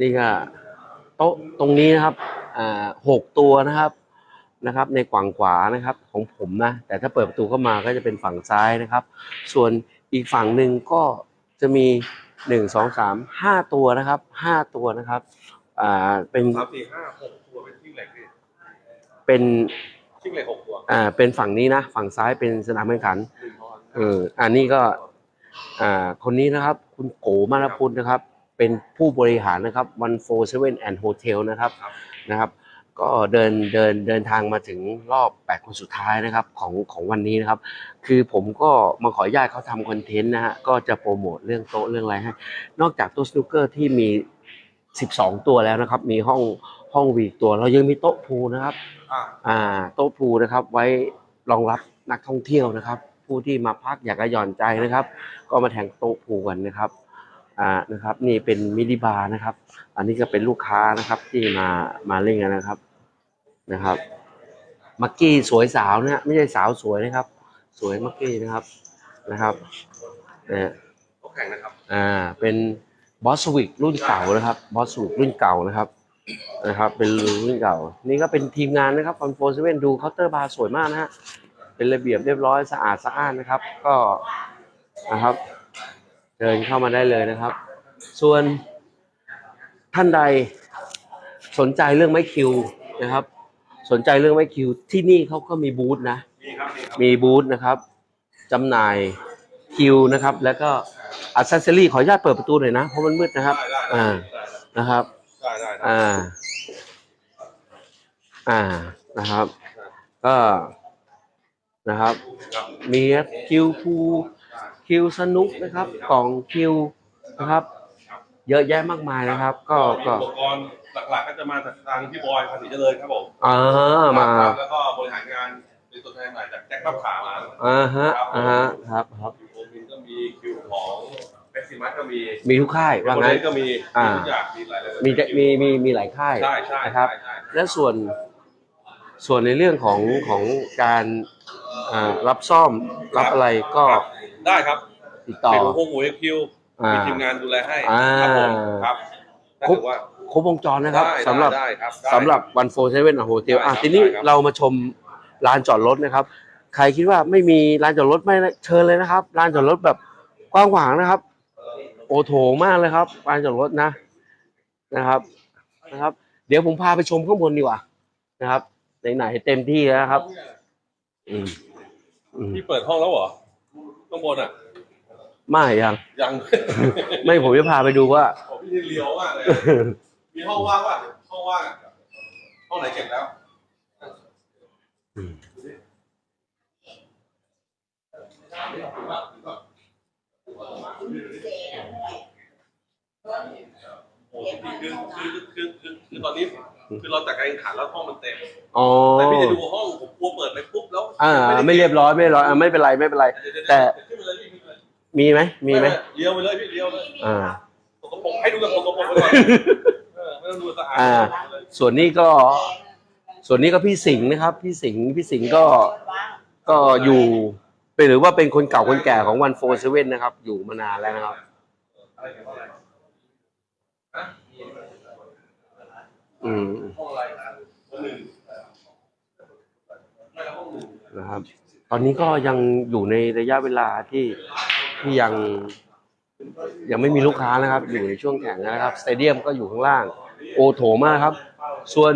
นี่ก็โต๊ะตรงนี้นะครับอ่าหกตัวนะครับนะครับ ในฝั่งขวานะครับของผมนะ แต่ถ้าเปิดประตูเข้ามาก็จะเป็นฝั่งซ้ายนะครับ ส่วนอีกฝั่งหนึ่งก็จะมีหนึ่งสองสามห้าตัวนะครับห้าตัวนะครับอ่าเป็นสามสี่ห้าหกตัวเป็นทิ้งเหล็กพี่เป็นทิ้งเหล็กหกตัวอ่าเป็นฝั่งนี้นะ ฝั่งซ้ายเป็นสนามแข่งขันหนึ่งพอเอออันนี้ก็อ่าคนนี้นะครับ คุณโกมารพุทธนะครับ เป็นผู้บริหารนะครับ one four seven and hotel นะครับครับนะครับ ก็เดินเดินเดินทางมาถึงรอบแปดคนสุดท้ายนะครับของของวันนี้นะครับ คือผมก็มาขออนุญาตเขาทำคอนเทนต์นะฮะก็จะโปรโมทเรื่องโต๊ะเรื่องอะไรให้ นอกจากโต๊ะสนุกเกอร์ที่มี 12 ตัวแล้วนะครับ มีห้องห้องวีกตัวเรายังมีโต๊ะพูลนะครับอ่าอ่าโต๊ะพูลนะครับไว้รองรับนักท่องเที่ยวนะครับ ผู้ที่มาพักอยากจะหย่อนใจนะครับ ก็มาแทงโต๊ะพูลกันนะครับ อ่านะครับนี่เป็นมินิบาร์นะครับ อันนี้ก็เป็นลูกค้านะครับที่มามาเล่นกันนะครับนะครับมักกี้สวยสาวนะฮะไม่ใช่สาวสวยนะครับ สวยมักกี้นะครับนะครับเนี่ยโต๊ะแข่งนะครับอ่าเป็นบอสวิกรุ่นเก่านะครับบอสวิกรุ่นเก่านะครับนะครับ เป็นรุ่นเก่า นี่ก็เป็นทีมงานนะครับคอนโฟเซเว่นดูเคาน์เตอร์บาร์สวยมากนะฮะเป็นระเบียบเรียบร้อยสะอาดสะอ้านนะครับ ก็นะครับ เดินเข้ามาได้เลยนะครับ ส่วนท่านใดสนใจเรื่องไม้คิวนะครับ สนใจเรื่องไม้คิวที่นี่เขาก็มีบูธนะมีครับมีบูธนะครับจำหน่ายคิวนะครับ แล้วก็อัซเซอรี่ขออนุญาตเปิดประตูหน่อยนะ เพราะมันมืดนะครับ อ่านะครับได้ได้อ่า อ่านะครับ ก็นะครับครับมีคิวพู คิวสนุกนะครับ กล่องคิวนะครับ เยอะแยะมากมายนะครับ ก็ก็ อุปกรณ์หลักๆก็จะมาจากทางพี่บอยภาษีเจริญครับผมอ่ามาครับแล้วก็บริหารงานเป็นตัวแทนใหม่จากแจ็ครับขามาอ่าฮะอ่าฮะครับครับ คิวโอมินก็มีคิวของเอ็กซิมัสก็มีมีทุกค่ายว่าโมเดงั้นลก็มีอ่ามีทุกอย่างมีหลายๆมีแต่มีมีมีหลายค่ายใช่ใช่นะครับ ใช่ใช่และส่วนส่วนในเรื่องของของการอ่ารับซ่อมรับอะไรก็ครับ ได้ครับติดต่อเป็นพวกหมูเอ็กคิวอ่ามีมีทีมงานดูแลให้อ่าครับผมครับถ้าครบเกิดว่าครบวงจรนะครับได้สำหรับได้ครับได้สำหรับวันโฟร์เซเว่นโฮเทลได้อะครับทีนี้ได้ครับเรามาชมลานจอดรถนะครับ ใครคิดว่าไม่มีลานจอดรถไม่เชิญเลยนะครับลานจอดรถแบบกว้างขวางนะครับ โอโถงมากเลยครับลานจอดรถนะนะครับนะครับ เดี๋ยวผมพาไปชมข้างบนดีกว่านะครับไหนๆเต็มที่แล้วนะครับ อืมอืมพี่เปิดห้องแล้วเหรอ ข้างบนอะ ไม่ยัง ยัง ไม่ผมจะพาไปดูว่าโอ้พี่นี่เลียวมากเลยมีห้องว่างป่ะห้องว่างอะห้องไหนเก็บแล้วโอ้จริงๆคือคือคือคือคือตอนนี้ คือเราจัดการแข่งขันแล้วห้องมันเต็ม อ๋อแต่พี่จะดูห้องผมกลัวเปิดไปปุ๊บแล้ว อ่าด้ไม่เรียบร้อยไม่เรียบร้อยอ่าไม่เป็นไรไม่เป็นไรเดี๋ยวๆๆแต่ขึ้นไปเลยพี่ขึ้นไปเลยมีไหมมีไหมเลี้ยวไปเลยพี่เลี้ยวเลยอ่าสกปรกให้ดูกับสกปรกไปก่อนเออไม่ต้องดูสะอาดอ่า ส่วนนี้ก็ ส่วนนี้ก็พี่สิงห์นะครับ พี่สิงห์พี่สิงห์ก็ก็อยู่เป็นหรือว่าเป็นคนเก่าคนแก่ของวันโฟร์เซเว่นนะครับ อยู่มานานแล้วนะครับอะไรเกี่ยวกับอะไรฮะอืม ห้องอะไรห้องห นึ่งไม่แล้วห้องหนึ่งนะครับ ตอนนี้ก็ยังอยู่ในระยะเวลาที่ที่ยังยังไม่มีลูกค้านะครับ อยู่ในช่วงแข่งนะครับสเตเดียมก็อยู่ข้างล่าง โอโถมากครับ ส่วน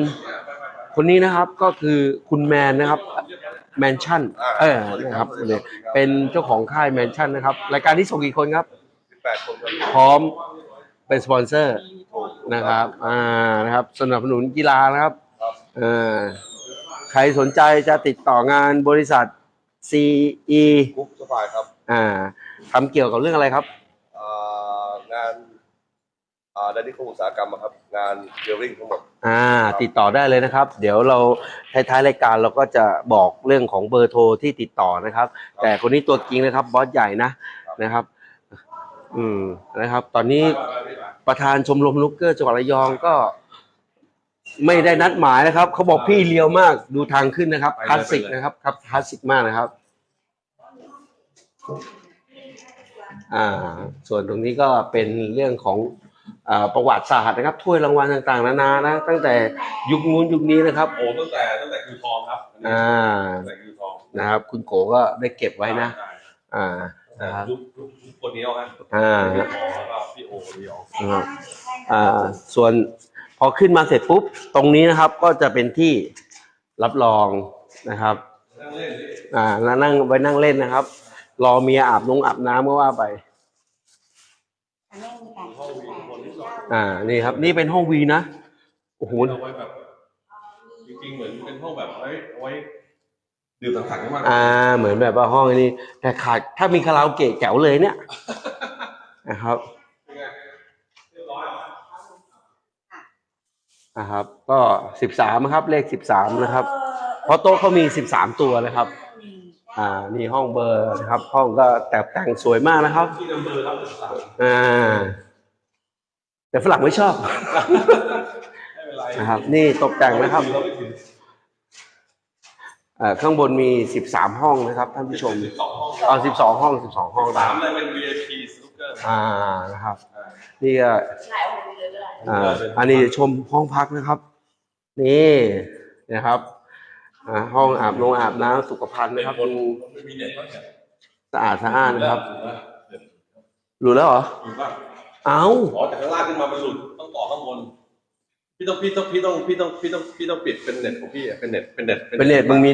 คนนี้นะครับก็คือคุณแมนนะครับแมนชั่นเออนะครับเนี่ยเป็นเจ้าของค่ายแมนชั่นนะครับ รายการที่ส่งกี่คนครับสิบแปดคนครับพร้อมเป็นสปอนเซอร์นะครับ อ่านะครับ สนับสนุนกีฬานะครับเอ่า ใครสนใจจะติดต่องานบริษัท CE กุ๊กสบายครับอ่าทำเกี่ยวกับเรื่องอะไรครับ อ่างานอ่าดันนี่คงอุตสาหกรรมอะครับ งานเดลลิ่งทั้งหมด อ่า ติดต่อได้เลยนะครับ เดี๋ยวเราท้ายๆรายการเราก็จะบอกเรื่องของเบอร์โทรที่ติดต่อนะครับ แต่คนนี้ตัวจริงนะครับบอสใหญ่นะนะครับ อืมนะครับ ตอนนี้ประธานชมรมลูกเกอร์จังหวัดระยองก็ ไม่ได้นัดหมายนะครับ เขาบอกพี่เลียวมากดูทางขึ้นนะครับคลาสสิกนะครับครับคลาสสิกมากนะครับ อ่า ส่วนตรงนี้ก็เป็นเรื่องของอ่าประวัติศาสตร์นะครับถ้วยรางวัลต่างๆ นานานะตั้งแต่ยุคนู้นยุคนี้นะครับโอ้ตั้งแต่ตั้งแต่คิวทองครับอันนี้อ่าตั้งแต่คิวทองนะครับ คุณโกก็ได้เก็บไว้นะใช่อ่าใช่นะครับยุคยุคยุคคนนี้เอาฮะอ่าพี่โอแล้วก็พี่โอคนเดียวนะครับอ่า ส่วน พอขึ้นมาเสร็จปุ๊บตรงนี้นะครับก็จะเป็นที่รับรองนะครับนั่งเล่นดิอ่าแล้วนั่งไว้นั่งเล่นนะครับ รอเมียอาบนงอาบน้ำก็ว่าไปไม่มีการซื้อแต่อ่านี่ครับ นี่เป็นห้องวีนะโอ้โหเอาไว้แบบจริงๆเหมือนเป็นห้องแบบเอาไว้เอาไว้ดื่มสังสรรค์กันมากอ่า เหมือนแบบว่าห้องนี้แต่ขาดถ้ามีคาราโอเกะแจ๋วเลยเนี่ยนะครับ เป็นไงเรียบร้อยเหรอ นะครับ ก็สิบสามครับ เลขสิบสามนะครับ เพราะโต๊ะเขามีสิบสามตัวนะครับ อ่านี่ห้องเบอร์นะครับ ห้องก็แต่แต่งสวยมากนะครับที่นัมเบอร์ครับสามอ่าแต่ฝรั่งไม่ชอบไม่เป็นไรนะครับ นี่ตกแต่งนะครับเราไม่ถึงเอ่อข้างบนมีสิบสามห้องนะครับท่านผู้ชมสิบสองห้องเอาสิบสองห้องสิบสองห้องสานะมเลยเป็น VIP สนุกเกอร์อ่านะครับอ่านี่ก็หลาย องค์เลยก็ได้อ่าอันนี้ชมห้องพักนะครับ นี่นะครับอ่าห้องอาบนงอาบน้ำสุขภัณฑ์เป็นนะครับคนดูไม่มีเน็ตก็เนี่ยสะอาดสะอ้านนะครับเน็ตหลุดแล้วเหรอถูกป่ะเอ้าอ๋อจากข้างล่างขึ้นมามันหลุดต้องต่อข้างบนพี่ต้องพี่ต้องพี่ต้องพี่ต้องพี่ต้องพี่ต้องปิดเป็นเน็ตของพี่อะเป็นเน็ตเป็นเน็ตเป็นเน็ตมึงมี